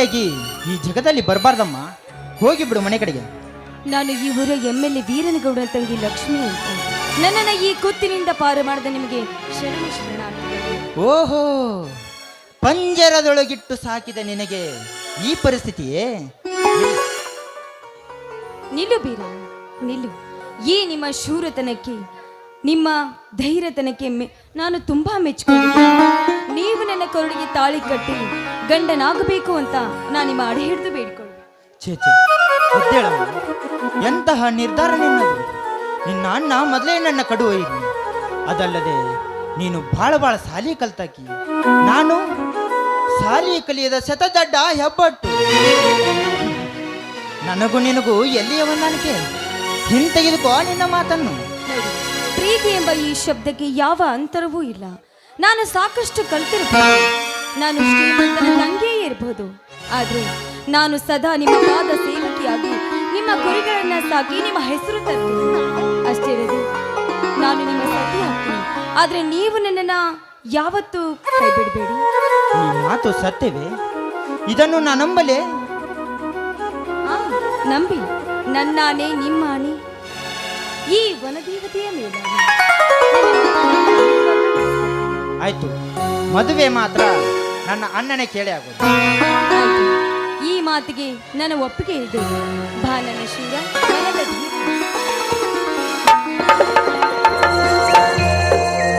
ಆಗಿ ಈ ಜಗದಲ್ಲಿ ಬರಬಾರ್ದಮ್ಮ. ಹೋಗಿ ಬಿಡು ಮನೆ ಕಡೆಗೆ. ನಾನು ಈ ಊರ ಎಂ ಎಲ್ ಎ ವೀರನಗೌಡ ತಂಗಿ ಲಕ್ಷ್ಮಿ ಅಂತ. ನನ್ನನ್ನು ಈ ಕುತ್ತಿನಿಂದ ಪಾರು ಮಾಡಿದ ನಿಮಗೆ ಶರಣ ಶರಣಾರ್ಥಿಗಳು ಓಹೋ ಪಂಜರದೊಳಗಿಟ್ಟು ಸಾಕಿದ ನಿನಗೆ ಈ ಪರಿಸ್ಥಿತಿಯೇ? ನಿಲ್ಲು ಬೀರ ನಿಲ್ಲು. ಈ ನಿಮ್ಮ ಶೂರತನಕ್ಕೆ ನಿಮ್ಮ ಧೈರ್ಯತನಕ್ಕೆ ಮೆ- ನಾನು ತುಂಬಾ ಮೆಚ್ಚಿಕೊಂಡಿದ್ದೇನೆ. ನೀವು ನನ್ನ ಕೊರಳಿಗೆ ತಾಳಿ ಕಟ್ಟಿ ಗಂಡನಾಗಬೇಕು ಅಂತ ನಾನು ನಿಮ್ಮ ಅಡೆ ಹಿಡಿದು ಬೇಡಿಕೊಳ್ಳಿ. ಛೇ ಛೇ ಎದ್ದೇಳಮ್ಮ ಎಂತಹ ನಿರ್ಧಾರ ನಿನ್ನ ನಿನ್ನ ಅಣ್ಣ ಮೊದಲೇ ನನ್ನ ಕಡು ಒಯ್ದು ಅದಲ್ಲದೆ ನೀನು ಭಾಳ ಭಾಳ ಸಾಲಿ ಕಲ್ತಾಕಿ. ನಾನು ಸಾಲಿ ಕಲಿಯದ ಶತದಡ್ಡ ಹೆಬ್ಬಟ್ಟು. ನನಗೂ ನಿನಗೂ ಎಲ್ಲಿಯ ಹೊಂದಾಣಿಕೆ? ಹಿಂತೆಗೆದುಕೋ ನಿನ್ನ ಮಾತನ್ನು. ನೋಡಿ ಪ್ರೀತಿ ಎಂಬ ಈ ಶಬ್ದಕ್ಕೆ ಯಾವ ಅಂತರವೂ ಇಲ್ಲ. ನಾನು ಸಾಕಷ್ಟು ಕಲ್ತಿರ್ಬೋದು. ನಾನು ಶ್ರೀಮಂತನ ತಂಗಿಯೇ ಇರಬಹುದು ಆದ್ರೆ ನಾನು ಸದಾ ನಿಮ್ಮ ಪಾದ ಸೇವಕಿಯಾಗಿ ನಿಮ್ಮ ಕುರಿಗಳನ್ನ ಸಾಕಿ ನಿಮ್ಮ ಹೆಸರು ತರ್ತೀನಿ. ಅಷ್ಟೇ ನಾನು ನಿಮ್ಮ ಸತಿ ಹಾಕ್ತೀನಿ. ಆದ್ರೆ ನೀವು ನನ್ನನ್ನ ಯಾವತ್ತು ಕೈ ಬಿಡಬೇಡಿ ಈ ಮಾತು ಸತ್ಯವೇ? ಇದನ್ನು ನಾನು ನಂಬಲೆ? ಆ, ನಂಬಿ. ನನ್ನಾನೆ ನಿಮ್ಮಾನೆ ಈ ವನದೇವತೆಯ ಮೇಲೆ ಆಯ್ತು. ಮದುವೆ ಮಾತ್ರ ನನ್ನ ಅಣ್ಣನೇ ಕೇಳಿ ಆಗೋದು. ಈ ಮಾತಿಗೆ ನನ್ನ ಒಪ್ಪಿಗೆ ಇದೆ. ಬಾ ನನ್ನ